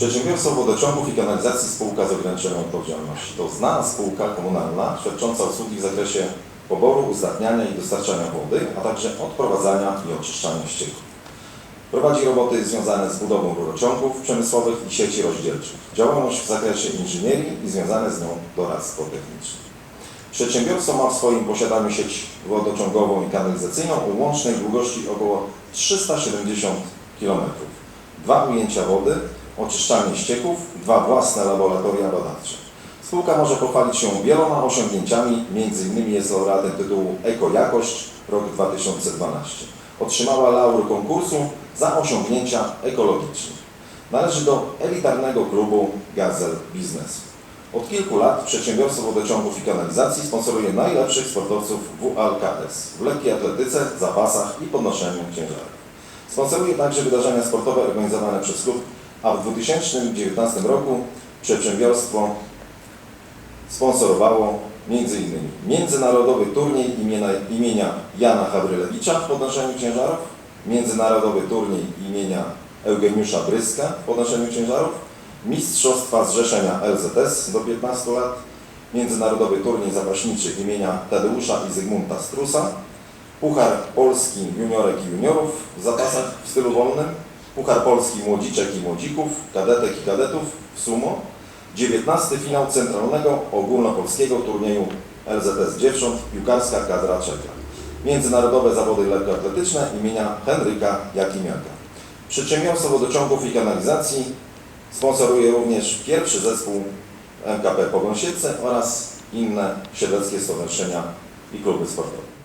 Przedsiębiorstwo Wodociągów i Kanalizacji Spółka z ograniczoną odpowiedzialności to znana spółka komunalna świadcząca usługi w zakresie poboru, uzdatniania i dostarczania wody, a także odprowadzania i oczyszczania ścieków. Prowadzi roboty związane z budową rurociągów przemysłowych i sieci rozdzielczych. Działalność w zakresie inżynierii i związane z nią doradztwo techniczne. Przedsiębiorstwo ma w swoim posiadaniu sieć wodociągową i kanalizacyjną o łącznej długości około 370 km. Dwa ujęcia wody, oczyszczanie ścieków, dwa własne laboratoria badawcze. Spółka może pochwalić się wieloma osiągnięciami, m.in. jest laureatem tytułu Ekojakość rok 2012. Otrzymała laury konkursu za osiągnięcia ekologiczne. Należy do elitarnego klubu Gazel Biznesu. Od kilku lat przedsiębiorstwo wodociągów i kanalizacji sponsoruje najlepszych sportowców WALKS w lekkiej atletyce, zapasach i podnoszeniu ciężarów. Sponsoruje także wydarzenia sportowe organizowane przez klub, a w 2019 roku przedsiębiorstwo sponsorowało m.in. Międzynarodowy Turniej imienia, imienia Jana Hawrylewicza w podnoszeniu ciężarów, Międzynarodowy Turniej imienia Eugeniusza Bryska w podnoszeniu ciężarów, Mistrzostwa Zrzeszenia LZS do 15 lat, Międzynarodowy Turniej Zapaśniczy imienia Tadeusza i Zygmunta Strusa, Puchar Polski Juniorek i Juniorów w zapasach w stylu wolnym, Puchar Polski Młodziczek i Młodzików, Kadetek i Kadetów w sumo, 19 finał centralnego ogólnopolskiego turnieju LZS Dziewcząt Piłkarska Kadra Czeka. Międzynarodowe zawody lekkoatletyczne imienia Henryka Jakimiaka. Przedsiębiorstwo wodociągów i kanalizacji sponsoruje również pierwszy zespół MKP Pogąsiewce oraz inne siedleckie stowarzyszenia i kluby sportowe.